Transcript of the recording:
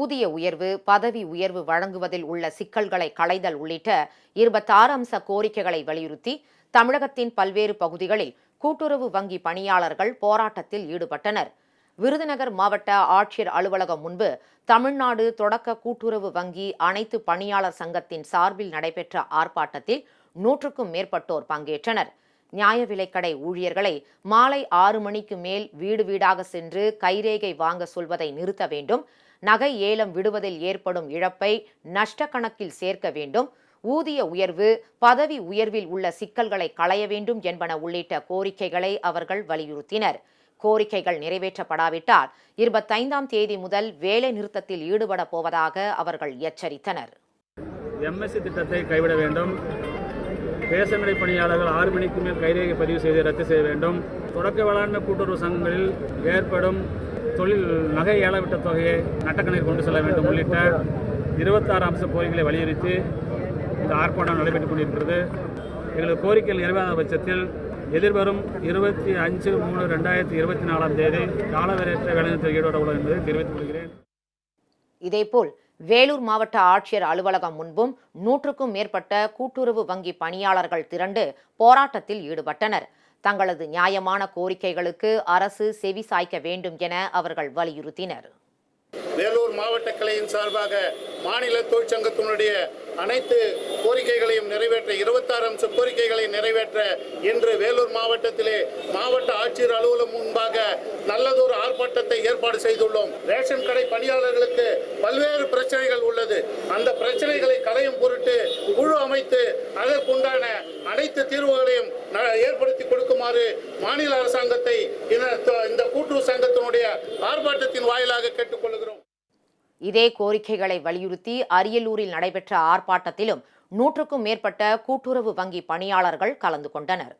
ஊதிய உயர்வு பதவி உயர்வு வழங்குவதில் உள்ள சிக்கல்களை களைதல் உள்ளிட்ட இருபத்தாறு அம்ச கோரிக்கைகளை வலியுறுத்தி தமிழகத்தின் பல்வேறு பகுதிகளில் கூட்டுறவு வங்கி பணியாளர்கள் போராட்டத்தில் ஈடுபட்டனர். விருதுநகர் மாவட்ட ஆட்சியர் அலுவலகம் முன்பு தமிழ்நாடு தொடக்க கூட்டுறவு வங்கி அனைத்து பணியாளர் சங்கத்தின் சார்பில் நடைபெற்ற ஆர்ப்பாட்டத்தில் நூற்றுக்கும் மேற்பட்டோர் பங்கேற்றனர். நியாய விலைக்கடை ஊழியர்களை மாலை ஆறு மணிக்கு மேல் வீடு வீடாக சென்று கைரேகை வாங்க சொல்வதை நிறுத்த வேண்டும். நகை ஏலம் விடுவதில் ஏற்படும் இழப்பை நஷ்ட கணக்கில் சேர்க்க வேண்டும். ஊதிய உயர்வு பதவி உயர்வில் உள்ள சிக்கல்களை களைய வேண்டும் என்பன உள்ளிட்ட கோரிக்கைகளை அவர்கள் வலியுறுத்தினர். கோரிக்கைகள் நிறைவேற்றப்படாவிட்டால் இருபத்தைந்தாம் தேதி முதல் வேலை நிறுத்தத்தில் ஈடுபட போவதாக அவர்கள் எச்சரித்தனர். எம்எஸ்சி திட்டத்தை கைவிட வேண்டும். ரேஷன்கடை பணியாளர்கள் ஆறு மணிக்கு மேல் கைரேகை பதிவு செய்து ரத்து செய்ய வேண்டும். தொடக்க வேளாண்மை கூட்டுறவு சங்கங்களில் ஏற்படும் தொழில் நகை ஏலவிட்ட தொகையை நட்டக்கணக்கில் கொண்டு செல்ல வேண்டும். உள்ளிட்ட இருபத்தாறு அம்ச கோரிக்கைகளை வலியுறுத்தி இந்த ஆர்ப்பாட்டம் நடைபெற்றுக் கொண்டிருக்கிறது. எங்களது கோரிக்கைகள் நிறைவேறாத பட்சத்தில் எதிர்வரும் இருபத்தி அஞ்சு மூணு ரெண்டாயிரத்தி இருபத்தி நாலாம் தேதி காலவரையற்ற வேலைநிறுத்தத்தில் ஈடுபட உள்ளது என்பதை தெரிவித்துக் கொள்கிறேன். இதேபோல் வேலூர் மாவட்ட ஆட்சியர் அலுவலகம் முன்பும் நூற்றுக்கும் மேற்பட்ட கூட்டுறவு வங்கி பணியாளர்கள் திரண்டு போராட்டத்தில் ஈடுபட்டனர். தங்களது நியாயமான கோரிக்கைகளுக்கு அரசு செவி சாய்க்க வேண்டும் என அவர்கள் வலியுறுத்தினர். வேலூர் மாவட்ட கிளையின் சார்பாக மாநில தொழிற்சங்கத்தினுடைய அனைத்து கோரிக்கைகளையும் நிறைவேற்ற இருபத்தாறு அம்ச கோரிக்கைகளை நிறைவேற்ற இன்று வேலூர் மாவட்டத்திலே மாவட்ட ஆட்சியர் அலுவலகம் முன்பாக நல்லதொரு ஆர்ப்பாட்டத்தை ஏற்பாடு செய்துள்ளோம். ரேஷன் கடை பணியாளர்களுக்கு பல்வேறு பிரச்சனைகள் உள்ளது. அந்த பிரச்சனைகளை களையும் பொருட்டு குழு அமைத்து அதற்குண்டான அனைத்து தீர்வுகளையும் ஏற்படுத்தி கொடுக்குமாறு மாநில அரசாங்கத்தை இந்த இந்த கூட்டுறவு சங்கத்தினுடைய ஆர்ப்பாட்டத்தின் வாயிலாக கேட்டுக்கொள்கிறோம். இதே கோரிக்கைகளை வலியுறுத்தி அரியலூரில் நடைபெற்ற ஆர்ப்பாட்டத்திலும் நூற்றுக்கும் மேற்பட்ட கூட்டுறவு வங்கி பணியாளர்கள் கலந்து கொண்டனர்.